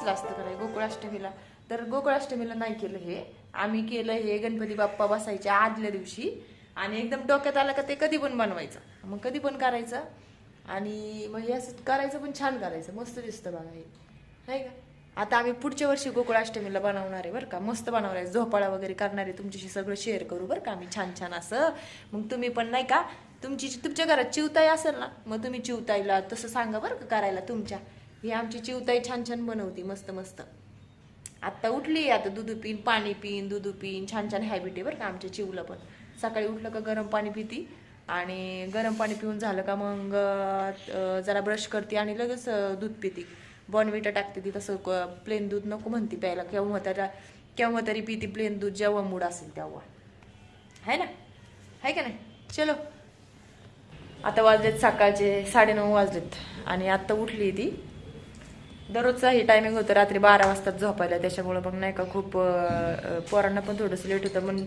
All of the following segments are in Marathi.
सुचलं असतं करायला गोकुळाष्टमीला. तर गोकुळाष्टमीला नाही केलं हे. आम्ही केलं हे गणपती बाप्पा बसायच्या आदल्या दिवशी. आणि एकदम डोक्यात आलं का ते कधी पण बनवायचं. मग कधी पण करायचं. आणि मग हे असं करायचं पण छान करायचं. मस्त दिसतं बघा हे. नाही का? आता आम्ही पुढच्या वर्षी गोकुळाष्टमीला बनवणार आहे बरं का. मस्त बनवणार आहे. झोपाळा वगैरे करणार आहे. तुमच्याशी सगळं शेअर करू बरं का आम्ही छान छान असं. मग तुम्ही पण नाही का तुमची तुमच्या घरात चिवताई असेल ना मग तुम्ही चिवताईला तसं सांगा बरं का करायला तुमच्या. ही आमची चिवताई छान छान बनवती मस्त मस्त. आत्ता उठली आता दूध पिन पाणी पिन दूध पिन छान छान हॅबिट आहे बरं का आमच्या चिवला पण. सकाळी उठलं का गरम पाणी पिती आणि गरम पाणी पिऊन झालं का मग जरा ब्रश करते आणि लगेच दूध पिती. बॉनविटा टाकते ती तसं प्लेन दूध नको म्हणते प्यायला. केव्हा त्याला केव्हा तरी पिती प्लेन दूध जेव्हा मूड असेल तेव्हा. आहे ना? आहे का नाही? चलो. आता वाजलेत सकाळचे साडेनऊ वाजलेत आणि आत्ता उठली ती. दररोजचाही टायमिंग होतं रात्री बारा वाजता झोपायला. त्याच्यामुळं मग नाही का खूप पोरांना पण थोडंसं लेट होतं. मग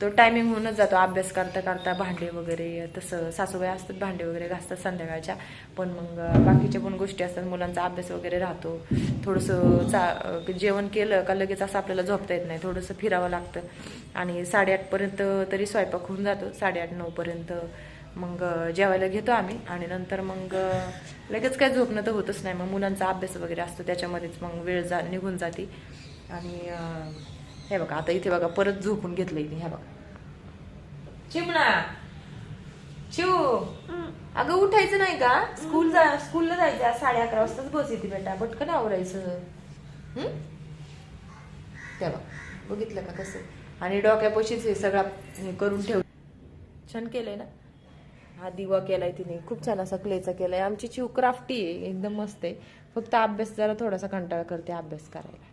तो टायमिंग होऊनच जातो. अभ्यास करता करता भांडे वगैरे तसं सासूबाई असतात भांडे वगैरे घासतात संध्याकाळच्या. पण मग बाकीच्या पण गोष्टी असतात. मुलांचा अभ्यास वगैरे राहतो. थोडंसं चा जेवण केलं का लगेच असं आपल्याला झोपता येत नाही. थोडंसं फिरावं लागतं. आणि साडेआठपर्यंत तरी स्वयंपाक होऊन जातो. साडेआठ नऊपर्यंत. मग जेवायला घेतो आम्ही आणि नंतर मग लगेच काय झोपणं तर होतच नाही. मग मुलांचा अभ्यास वगैरे असतो त्याच्यामध्येच मग वेळ जा निघून जाते. आणि हे बघा आता इथे बघा परत झोपून घेतलं इथे हे बघा. चिमणा! शिव अगं उठायचं नाही का? स्कूल जा स्कूलला जायचं साडे अकरा वाजताच बस येते बेटा पटकन आवरायचं? त्या बघ बघितलं का कसं? आणि डोक्यापाशीच हे सगळं हे करून ठेव. छान केलंय ना? हा दिवा केलाय तिने. खूप छान असा क्लेचा केलाय. आमची चिव क्राफ्टी आहे एकदम मस्त आहे. फक्त अभ्यास जरा थोडासा कंटाळा करते अभ्यास करायला.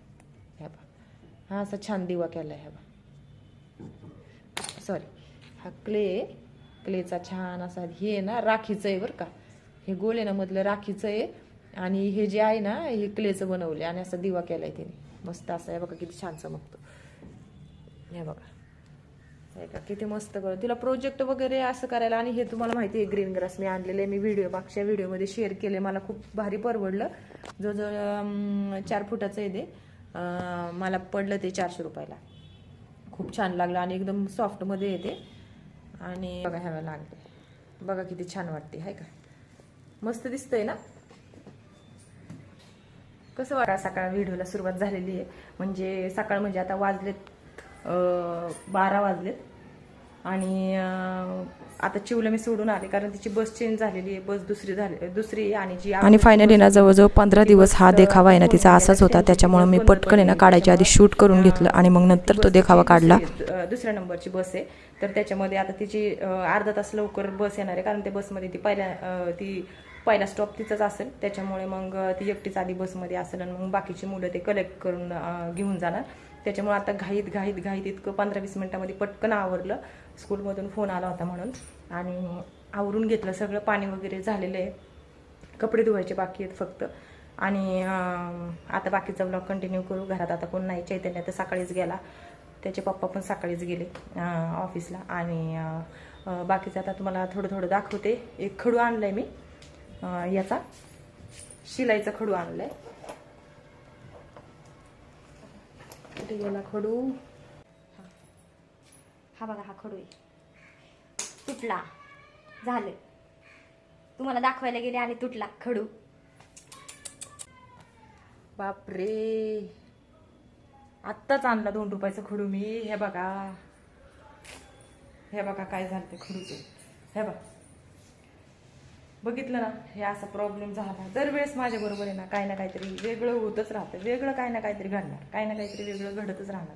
ह्या बा हा असा छान दिवा केलाय ह्या बा सॉरी हा क्ले क्लेचा छान असा हे आहे ना राखीचं आहे बरं का. हे गोल आहे ना मधलं राखीचं आहे. आणि हे जे आहे ना हे क्लेचं बनवले आणि असा दिवा केलाय तिने. मस्त असा आहे बघा किती छान चमकतो. हे बघा. हे का? किती मस्त करू तिला प्रोजेक्ट वगैरे असं करायला आणि हे तुम्हाला माहिती आहे ग्रीन ग्रास मी आणलेले मी व्हिडिओ मागच्या व्हिडिओमध्ये शेअर केले मला खूप भारी परवडलं. जवळजवळ जो चार फुटाचं आहे ते मला पडलं ते चारशे रुपयाला. खूप छान लागलं आणि एकदम सॉफ्टमध्ये येते आणि बघा ह्याला लागले. बघा किती छान वाटते आहे का? मस्त दिसतंय ना? कसं वाटा सकाळ व्हिडिओला सुरुवात झालेली आहे. म्हणजे सकाळ म्हणजे आता वाजलेत बारा वाजलेत. आणि आता चिवला मी सोडून आले कारण तिची बस चेंज झालेली आहे. बस दुसरी झाली दुसरी आणि जी आणि फायनली ना जवळजवळ पंधरा दिवस हा देखावा आहे ना तिचा असाच होता. त्याच्यामुळे मी पटकन आहे ना काढायच्या आधी शूट करून घेतलं आणि मग नंतर तो देखावा काढला. दुसऱ्या नंबरची बस आहे. तर त्याच्यामध्ये आता तिची अर्धा तास लवकर बस येणार आहे. कारण त्या बसमध्ये ती पहिल्या ती पहिला स्टॉप तिचाच असेल. त्याच्यामुळे मग ती एकटीच आधी बसमध्ये असेल आणि मग बाकीची मुलं ते कलेक्ट करून घेऊन जाणार. त्याच्यामुळे आता घाईत घाईत घाईत इतकं पंधरा वीस मिनिटामध्ये पटकन आवरलं. स्कूलमधून फोन आला होता म्हणून. आणि आवरून घेतलं. सगळं पाणी वगैरे झालेलं आहे. कपडे धुवायचे बाकी आहेत फक्त. आणि आता बाकीचा ब्लॉग कंटिन्यू करू. घरात आता कोण नाही. चैतन्य तर सकाळीच गेला. त्याचे पप्पा पण सकाळीच गेले ऑफिसला आणि बाकीचं आता तुम्हाला थोडं थोडं दाखवते. एक खडू आणलं आहे मी. याचा. शिलाईचा खडू आणलाय. कुठे गेला खडू. हा बघा हा खडू आहे. तुटला. झालं. तुम्हाला दाखवायला गेले आणि तुटला खडू. बापरे. आत्ताच आणला दोन रुपयाचा खडू मी. हे बघा. हे बघा काय झालं ते खडूचे. हे बघा. बघितलं ना हे असा प्रॉब्लेम झाला. दरवेळेस माझ्या बरोबर आहे ना काही ना काहीतरी वेगळं होतच राहतं. वेगळं काही ना काहीतरी घडणार. काही ना काहीतरी वेगळं घडतच राहणार.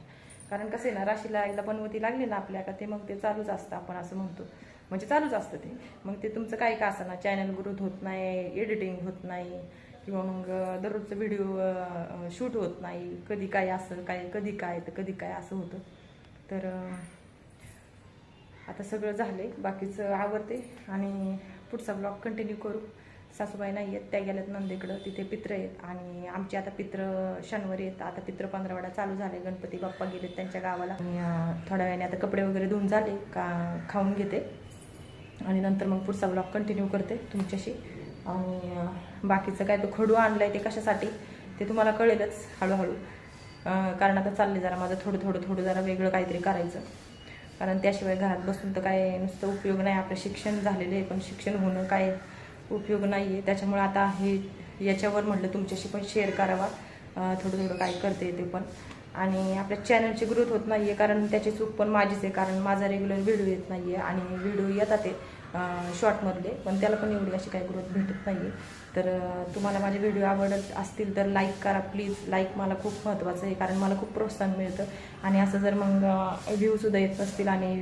कारण कसं आहे ना राशीला एकदा बनवती लागली ना आपल्या का ते मग ते चालूच असतं आपण असं म्हणतो. म्हणजे चालूच असतं ते. मग ते तुमचं काही का असं ना चॅनल ग्रोथ होत नाही एडिटिंग होत नाही किंवा मग दररोजचं व्हिडिओ शूट होत नाही. कधी काय असं काय कधी काय तर कधी काय असं होतं. तर आता सगळं झालं आहे बाकीचं आवडते आणि पुढचा ब्लॉग कंटिन्यू करू. सासूबाई नाही आहेत त्या गेल्यात नंदेकडं. तिथे पित्र आहेत आणि आमचे आता पित्र शनिवारी आहेत. आता पित्र पंधरावाडा चालू झाले. गणपती बाप्पा गेलेत त्यांच्या गावाला. आणि थोड्या वेळाने आता कपडे वगैरे धुवून झाले का खाऊन घेते. आणि नंतर मग पुढचा ब्लॉग कंटिन्यू करते तुमच्याशी. आणि बाकीचं काय तो खडू आणलं आहे ते कशासाठी ते तुम्हाला कळेलच हळूहळू. कारण आता चालले जरा माझं थोडं थोडं थोडं जरा वेगळं काहीतरी करायचं. कारण त्याशिवाय घरात बसून तर काय नुसतं उपयोग नाही. आपलं शिक्षण झालेलं आहे पण शिक्षण होणं काय उपयोग नाही आहे त्याच्यामुळे आता हे याच्यावर म्हटलं तुमच्याशी पण शेअर करावा. थोडं थोडं काय करते ते पण. आणि आपल्या चॅनलची ग्रोथ होत नाही आहे कारण त्याची चूक पण माझीच आहे. कारण माझा रेग्युलर व्हिडिओ येत नाही आहे आणि व्हिडिओ येतात ते शॉर्टमधले पण त्याला पण एवढी अशी काही ग्रोथ भेटत नाही तर तुम्हाला माझे व्हिडिओ आवडत असतील तर लाईक करा प्लीज लाईक मला खूप महत्त्वाचं आहे कारण मला खूप प्रोत्साहन मिळतं. आणि असं जर मग व्ह्यूसुद्धा येत असतील आणि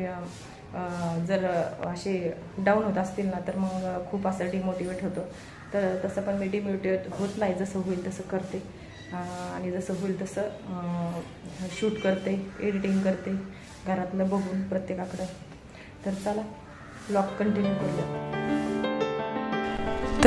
जर असे डाऊन होत असतील ना तर मग खूप असं डिमोटिवेट होतं. तर तसं पण मी डिमोटिवेट होत नाही. जसं होईल तसं करते. आणि जसं होईल तसं शूट करते एडिटिंग करते घरातलं बघून प्रत्येकाकडं. तर चला. ब्लॉग कंटिन्यू करूया.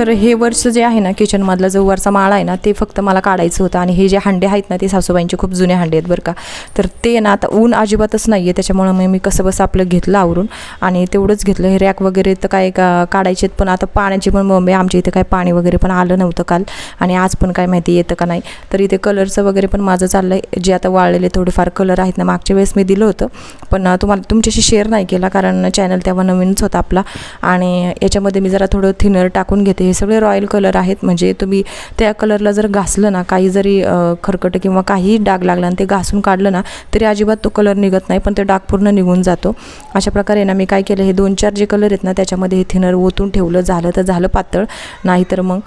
तर हे वर्ष जे आहे ना किचनमधला जो वरचा माळा आहे ना ते फक्त मला काढायचं होतं. आणि हे जे हांडे आहेत ना ते सासूबाईंचे खूप जुने हांडे आहेत बरं का. तर ते ना आता ऊन अजिबातच नाही आहे त्याच्यामुळं मग मी कसं बसं आपलं घेतलं आवरून. आणि तेवढंच घेतलं. हे रॅक वगैरे तर काय का काढायचे आहेत. पण आता पाण्याची पण मम्मी आमच्या इथे काय पाणी वगैरे पण आलं नव्हतं काल. आणि आज पण काय माहिती येतं का नाही. तर इथे कलरचं वगैरे पण माझं चाललं आहे जे आता वाळलेले थोडेफार कलर आहेत ना मागच्या वेळेस मी दिलं होतं. पण तुम्हाला तुमच्याशी शेअर नाही केला कारण चॅनल तेव्हा नवीनच होता आपला. आणि याच्यामध्ये मी जरा थोडं थिनर टाकून घेते. हे सगळे रॉयल कलर आहेत म्हणजे तुम्ही त्या कलरला जर घासलं ना काही जरी खरकट किंवा काहीही डाग लागला आणि ते घासून काढलं ना तरी अजिबात तो कलर निघत नाही पण ते डाग पूर्ण निघून जातो. अशा प्रकारे ना मी काय केलं हे दोन चार जे कलर आहेत ना त्याच्यामध्ये हे थिनर ओतून ठेवलं झालं तर झालं पातळ नाहीतर मग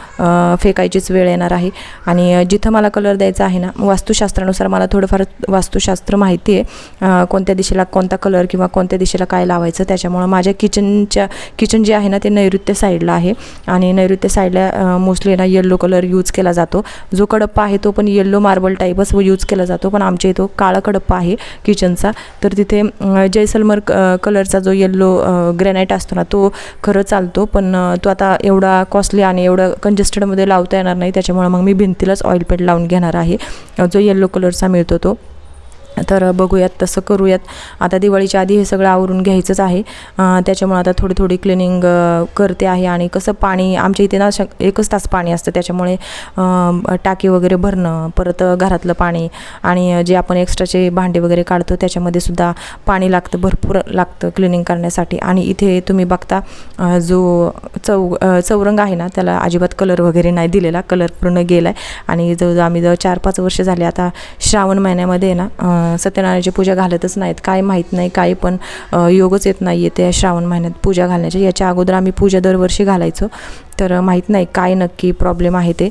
फेकायचीच वेळ येणार आहे. आणि जिथं मला कलर द्यायचा आहे ना वास्तुशास्त्रानुसार मला थोडंफार वास्तुशास्त्र माहिती आहे कोणत्या दिशेला कोणता कलर किंवा कोणत्या दिशेला काय लावायचं त्याच्यामुळं माझ्या किचनच्या किचन जे आहे ना ते नैऋत्य साईडला आहे. आणि नैऋत्य साईडला मोस्टली ना येल्लो कलर यूज केला जातो. जो कडप्पा आहे तो पण येल्लो मार्बल टाईपच यूज केला जातो. पण आमच्या इथं काळा कडप्पा आहे किचनचा तर तिथे जैसलमर क- कलरचा जो येल्लो ग्रॅनाईट असतो ना तो खरं चालतो. पण तो आता एवढा कॉस्टली आणि एवढं कंजेस्टेडमध्ये लावता येणार नाही. त्याच्यामुळे मग मी भिंतीलाच ऑइल पेंट लावून घेणार आहे. जो येल्लो कलरचा मिळतो तो. तर बघूयात तसं करूयात. आता दिवाळीच्या आधी हे सगळं आवरून घ्यायचंच आहे. त्याच्यामुळं आता थोडी थोडी क्लिनिंग करते आहे आणि कसं पाणी आमच्या इथे ना शक एकच तास पाणी असतं. त्याच्यामुळे टाकी वगैरे भरणं परत घरातलं पाणी आणि जे आपण एक्स्ट्राचे भांडे वगैरे काढतो त्याच्यामध्ये सुद्धा पाणी लागतं भरपूर लागतं क्लिनिंग करण्यासाठी. आणि इथे तुम्ही बघता जो चौ चौरंग आहे ना त्याला अजिबात कलर वगैरे नाही दिलेला. कलर पूर्ण गेला आहे आणि जवळजवळ आम्ही जवळ चार पाच वर्ष झाले आता श्रावण महिन्यामध्ये ना सत्यनारायणाची पूजा घालतच नाहीत. काय माहीत नाही काही पण योगच येत नाही आहे त्या श्रावण महिन्यात पूजा घालण्याची. याच्या अगोदर आम्ही पूजा दरवर्षी घालायचो. तर माहीत नाही काय नक्की प्रॉब्लेम आहे ते.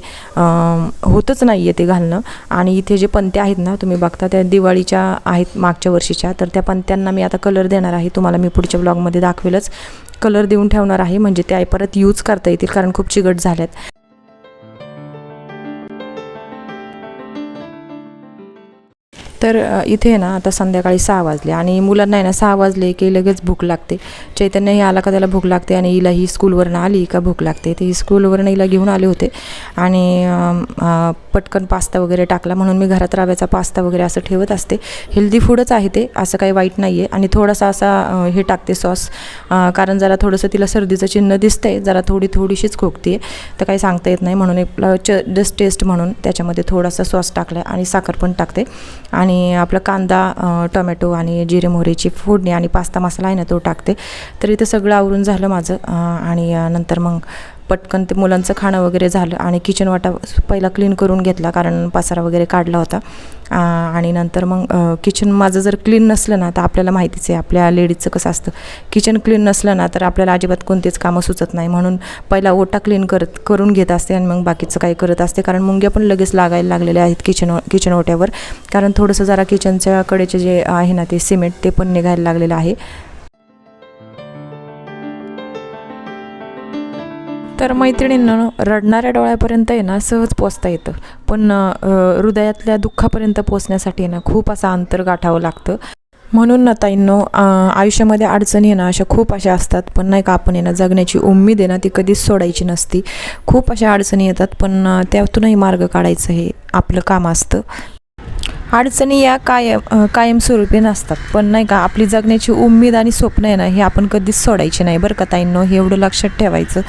होतच नाही आहे ते घालणं. आणि इथे जे पंत्या आहेत ना तुम्ही बघता त्या दिवाळीच्या आहेत मागच्या वर्षीच्या. तर त्या पंत्यांना मी आता कलर देणार आहे. तुम्हाला मी पुढच्या ब्लॉगमध्ये दाखवेलच. कलर देऊन ठेवणार आहे. म्हणजे त्या परत यूज करता येतील कारण खूप चिकट झाल्यात. तर इथे ना आता संध्याकाळी सहा वाजले आणि मुलांना आहे ना सहा वाजले की लगेच भूक लागते. चैतन्यही आला का त्याला भूक लागते आणि हिला ही स्कूलवरनं आली का भूक लागते. ते ही स्कूलवरनं हिला घेऊन आले होते आणि पटकन पास्ता वगैरे टाकला. म्हणून मी घरात रव्याचा पास्ता वगैरे असं ठेवत असते. हेल्दी फूडच आहे ते असं काही वाईट नाही आहे आणि थोडासा असा हे टाकते सॉस कारण जरा थोडंसं तिला सर्दीचं चिन्ह दिसतंय. जरा थोडी थोडीशीच खोकते तर काही सांगता येत नाही. म्हणून एक च जस्ट टेस्ट म्हणून त्याच्यामध्ये थोडासा सॉस टाकला आणि साखर पण टाकते. आणि आणि आपला कांदा टोमॅटो आणि जिरे मोहरीची फोडणी आणि पास्ता मसाला आहे ना तो टाकते. तर इथं सगळं आवरून झालं माझं आणि नंतर मग पटकन ते मुलांचं खाणं वगैरे झालं आणि किचन वाटा पहिला क्लीन करून घेतला कारण पसारा वगैरे काढला होता. आणि नंतर मग किचन माझं जर क्लीन नसलं ना तर आपल्याला माहितीच आहे आपल्या लेडीजचं कसं असतं. किचन क्लीन नसलं ना तर आपल्याला अजिबात कोणतेच कामं सुचत नाही. म्हणून पहिला ओटा क्लीन करत करून घेत असते आणि मग बाकीचं काही करत असते. कारण मुंग्या पण लगेच लागायला लागलेल्या आहेत किचन किचन ओट्यावर. कारण थोडंसं जरा किचनच्या कडेचे जे आहे ना ते सिमेंट ते पण निघायला लागलेलं आहे. तर मैत्रिणींना रडणाऱ्या डोळ्यापर्यंत आहे ना सहज पोचता येतं. पण हृदयातल्या दुःखापर्यंत पोचण्यासाठी ना खूप असं अंतर गाठावं लागतं. म्हणून ना ताईंनो आयुष्यामध्ये अडचणी आहे ना अशा खूप अशा असतात. पण नाही का आपण आहे ना जगण्याची उम्मीद आहे ना ती कधीच सोडायची नसती. खूप अशा अडचणी येतात पण त्यातूनही मार्ग काढायचं हे आपलं काम असतं. अडचणी या कायम कायमस्वरूपी नसतात. पण नाही का आपली जगण्याची उम्मीद आणि स्वप्न आहे ना हे आपण कधीच सोडायची नाही. बरं का ताईंनो हे एवढं लक्षात ठेवायचं.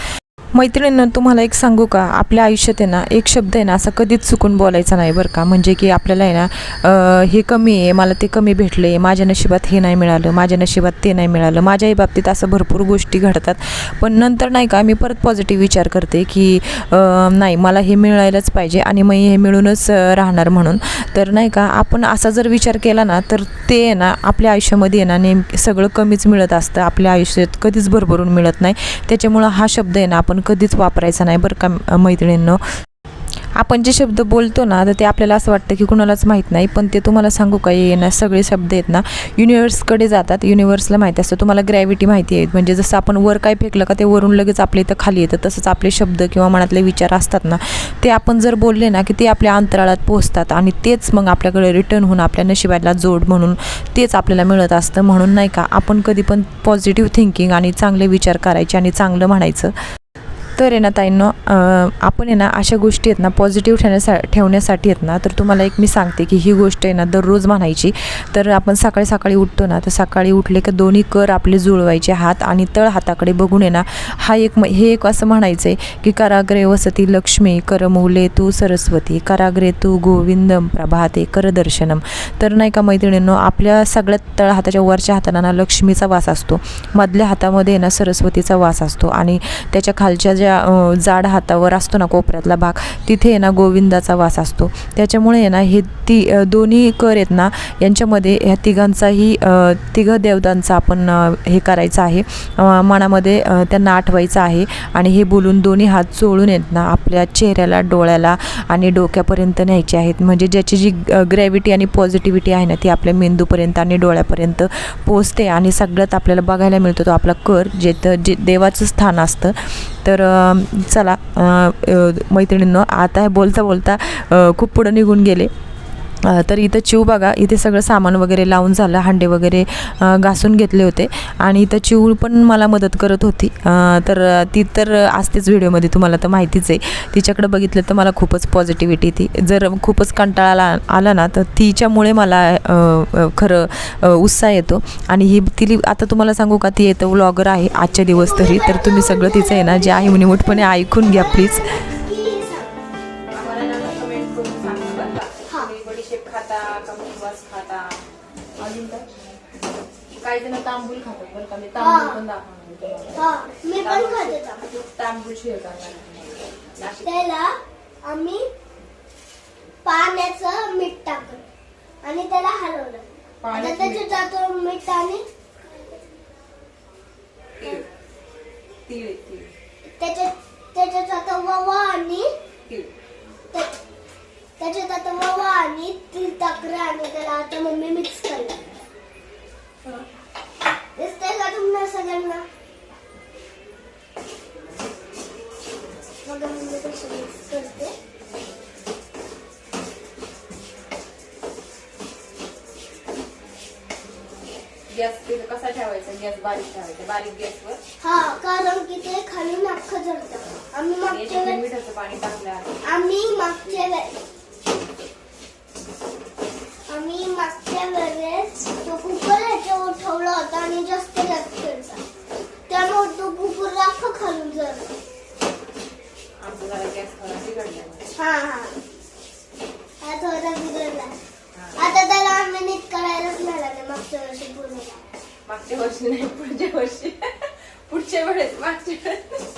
मैत्रिणींना तुम्हाला एक सांगू का? आपल्या आयुष्यात आहे ना एक शब्द आहे ना असा कधीच चुकून बोलायचा नाही बरं का. म्हणजे की आपल्याला आहे ना हे कमी आहे मला ते कमी भेटले माझ्या नशिबात हे नाही मिळालं माझ्या नशिबात ते नाही मिळालं माझ्याही बाबतीत असं भरपूर गोष्टी घडतात. पण नंतर नाही का मी परत पॉझिटिव्ह विचार करते की नाही मला हे मिळायलाच पाहिजे आणि मग हे मिळूनच राहणार म्हणून. तर नाही का आपण असा जर विचार केला ना तर ते आहे ना आपल्या आयुष्यामध्ये आहे ना नेम सगळं कमीच मिळत असतं. आपल्या आयुष्यात कधीच भरभरून मिळत नाही. त्याच्यामुळं हा शब्द आहे ना आपण कधीच वापरायचा नाही बरं का मैत्रिणींनो. आपण जे शब्द बोलतो ना तर ते आपल्याला असं वाटतं की कुणालाच माहीत नाही पण ते तुम्हाला सांगू का ये ना सगळे शब्द आहेत ना युनिवर्सकडे जातात. युनिवर्सला माहिती असतं. तुम्हाला ग्रॅव्हिटी माहिती आहे. म्हणजे जसं आपण वर काय फेकलं का ते वरून लगेच आपल्या इथं खाली येतं. तसंच आपले शब्द किंवा मनातले विचार असतात ना ते आपण जर बोलले ना की ते आपल्या अंतराळात पोहोचतात आणि तेच मग आपल्याकडे रिटर्न होऊन आपल्या नशिबाला जोड म्हणून तेच आपल्याला मिळत असतं. म्हणून नाही का आपण कधी पण पॉझिटिव्ह थिंकिंग आणि चांगले विचार करायचे आणि चांगलं म्हणायचं. तर आहे ना ताईंनो आपण आहे ना अशा गोष्टी आहेत ना पॉझिटिव्ह ठेवण्यासा ठेवण्यासाठी आहेत ना तर तुम्हाला एक मी सांगते की ही गोष्ट आहे ना दररोज म्हणायची. तर आपण सकाळी सकाळी उठतो ना तर सकाळी उठले की दोन्ही कर आपले जुळवायचे हात आणि तळ हाताकडे बघून आहे ना हा एक म- हे एक असं म्हणायचं आहे की कराग्रे वसती लक्ष्मी करमौले तू सरस्वती कराग्रे तू गोविंदम प्रभाते करदर्शनम तर नाही का मैत्रिणींनो आपल्या सगळ्यात तळ हाताच्या वरच्या हाताला ना लक्ष्मीचा वास असतो. मधल्या हातामध्ये ना सरस्वतीचा वास असतो आणि त्याच्या खालच्या ज्या जाड हातावर असतो ना कोपऱ्यातला भाग तिथे आहे ना गोविंदाचा वास असतो. त्याच्यामुळे आहे ना हे ती दोन्ही कर आहेत ना यांच्यामध्ये ह्या तिघांचाही तिघ देवतांचा आपण हे करायचं आहे. मनामध्ये त्यांना आठवायचं आहे आणि हे बोलून दोन्ही हात चोळून आहेत ना आपल्या चेहऱ्याला डोळ्याला आणि डोक्यापर्यंत न्यायचे आहेत. म्हणजे ज्याची जी ग्रॅव्हिटी आणि पॉझिटिव्हिटी आहे ना ती आपल्या मेंदूपर्यंत आणि डोळ्यापर्यंत पोचते आणि सगळ्यात आपल्याला बघायला मिळतो तो आपला कर जे तर जे देवाचं स्थान असतं. तर चला मैत्रिणींनो आता हे बोलता बोलता खूप पुढं निघून गेले. तर इथं चिव बघा इथे सगळं सामान वगैरे लावून झालं हांडे वगैरे घासून घेतले होते. आणि इथं चिव पण मला मदत करत होती. तर ती तर असतेच व्हिडिओमध्ये तुम्हाला तर माहितीच आहे. तिच्याकडे बघितलं तर मला खूपच पॉझिटिव्हिटी ती. जर खूपच कंटाळा आला आला ना तर तिच्यामुळे मला खरं उत्साह येतो. आणि ही तिली आता तुम्हाला सांगू का ती येतं व्लॉगर आहे आजच्या दिवस तरी. तर तुम्ही सगळं तिचं आहे ना जे आहे मुनिमूटपणे ऐकून घ्या प्लीज खाता अजून काय? काही जण तांबूल खातात बरं का. मी तांबूल पण दाखवणार हा. तांबूळ शेअर करणार त्याला आम्ही पाण्याचं मीठ टाकलं आणि त्याला हलवलं. आता त्याच्यात जातो मीठ आणि त्याच्यात त्याच्यात जातो ववा आणि तीळ. त्याच्यात आता ववा आणि ती टाकलं आणि त्याला आता मम्मी मिक्स करलं दिसतंय का तुम्हाला सगळ्यांना? बघा मम्मी कसं मिक्स करते? गॅस कसा ठेवायचा? गॅस बारीक ठेवायचा. बारीक गॅसवर हा कारण की ते खालून अख्खं जळतं. आम्ही मागच्या वेळेस मिठाचं पाणी टाकलं. आम्ही मागच्या वेळेस आम्ही मागच्या वेळेस तो कुकर ह्याच्यावर ठेवला आणि जास्त केलता त्यामुळे तो कुकर अख्खं खालून बिघडला हा हा. थोडा बिघडला आता त्याला आम्ही नीट करायलाच लागले मागच्या वर्षी पूर्ण. मागच्या वर्षी नाही पुढच्या वर्षी. पुढच्या वेळेस मागच्या वेळेस.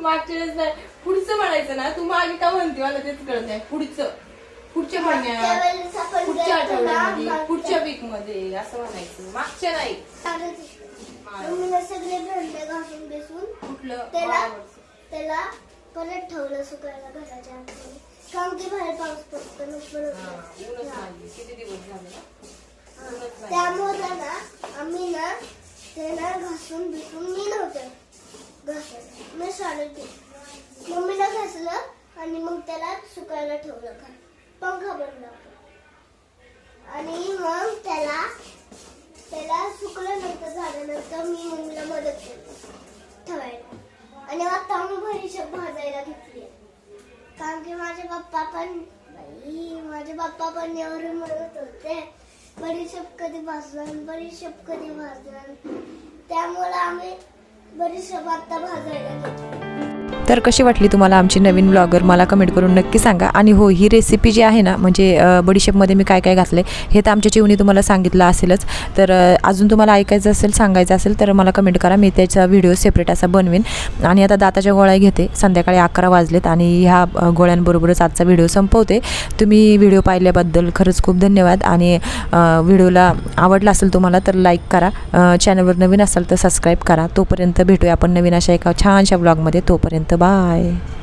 मागच्या वेळेस नाही. पुढचं म्हणायचं ना तू मागे का म्हणते? मला तेच कळत नाही. पुढचं. पुढच्या महिन्यात पुढच्या आठवड्यामध्ये पुढच्या वीकमध्ये असं म्हणायचं. मागच्या नाही. सगळे भांडे घासून बेसून कुठलं? त्याला. त्याला परत ठेवलं सुकायला घराच्या कारण की बाहेर पाऊस पडतो हा, किती दिवस झाले. त्यामुळे ना आम्ही ना ते ना घासून बिसून मी नव्हते मी शाळेत मम्मीला घासलं आणि मग त्याला सुकायला ठेवलं का पंखा बंद आणि मग त्याला त्याला सुकल्यानंतर झाल्यानंतर मी मम्मीला मदत केली ठेवायला. आणि आता मी बडीशेप भाजायला घेतली कारण की माझे पप्पा पण बाई माझे पप्पा पण एवढे म्हणत होते. बडीशेप कधी भाजणार बडीशेप कधी भाजणार. त्यामुळे आम्ही बरीचशा आता भाजायला घेतली. तर कशी वाटली तुम्हाला आमची नवीन ब्लॉगर मला कमेंट करून नक्की सांगा. आणि हो ही रेसिपी जी आहे ना म्हणजे बडीशेपमध्ये मी काय काय घातलं हे तर आमच्या जीवनी तुम्हाला सांगितलं असेलच. तर अजून तुम्हाला ऐकायचं असेल सांगायचं असेल तर मला कमेंट करा. मी त्याचा व्हिडिओ सेपरेट असा बनवेन. आणि आता दाताच्या गोळ्या घेते. संध्याकाळी अकरा वाजलेत आणि ह्या गोळ्यांबरोबरच आजचा व्हिडिओ संपवते. तुम्ही व्हिडिओ पाहिल्याबद्दल खरंच खूप धन्यवाद. आणि व्हिडिओला आवडला असेल तुम्हाला तर लाईक करा. चॅनलवर नवीन असाल तर सबस्क्राईब करा. तोपर्यंत भेटूया आपण नवीन अशा एका छानशा ब्लॉगमध्ये तोपर्यंत Goodbye.